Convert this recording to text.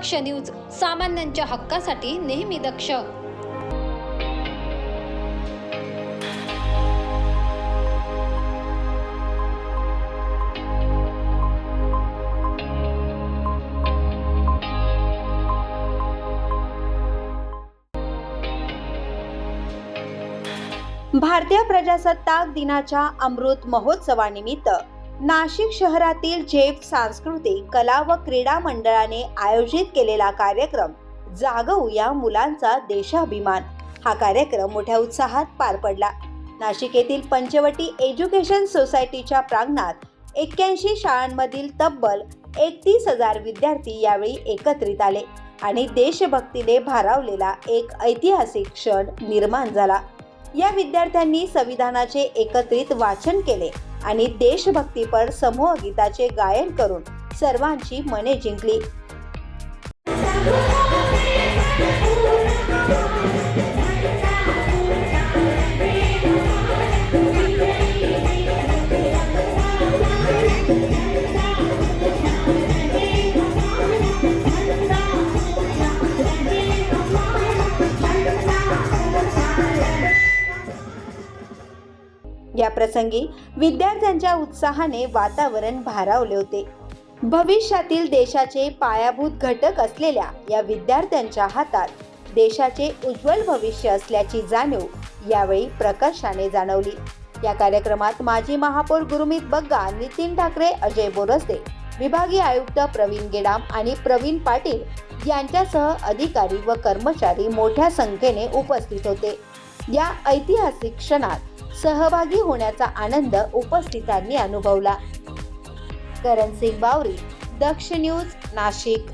दक्ष news सामान्यांच्या हक्कासाठी नेहमी दक्ष. भारतीय प्रजासत्ताक दिनाच्या अमृत महोत्सवानिमित्त नाशिक शहरातील जेफ सांस्कृतिक कला व क्रीडा मंडळाने आयोजित केलेला कार्यक्रम जागवू या मुलांचा देशाभिमान. हा कार्यक्रम मोठ्या उत्साहात पार पडला. नाशिक येथील पंचवटी एज्युकेशन सोसायटीच्या प्रांगणात एक्क्याऐंशी शाळांमधील तब्बल एकतीस हजार विद्यार्थी यावेळी एकत्रित आले आणि देशभक्तीने भारावलेला एक ऐतिहासिक क्षण निर्माण झाला. या विद्यार्थ्यांनी संविधानाचे एकत्रित वाचन केले आणि देशभक्तीपर समूह गीताचे गायन करून सर्वांची मने जिंकली. या प्रसंगी विद्यार्थ्यांच्या उत्साहाने वातावरण भारावले होते. भविष्यातील देशाचे पायाभूत घटक असलेल्या या विद्यार्थ्यांच्या हातात देशाचे उज्ज्वल भविष्य असल्याची जाणीव यावेळी प्रकर्षाने जाणवली. या कार्यक्रमात माजी महापौर गुरुमित बग्गा नितीन ठाकरे अजय बोरस्ते विभागीय आयुक्त प्रवीण गेडाम आणि प्रवीण पाटील यांच्यासह अधिकारी व कर्मचारी मोठ्या संख्येने उपस्थित होते. या ऐतिहासिक क्षणात सहभागी होण्याचा आनंद उपस्थितांनी अनुभवला. करण सिंग बावरी दक्ष न्यूज नाशिक.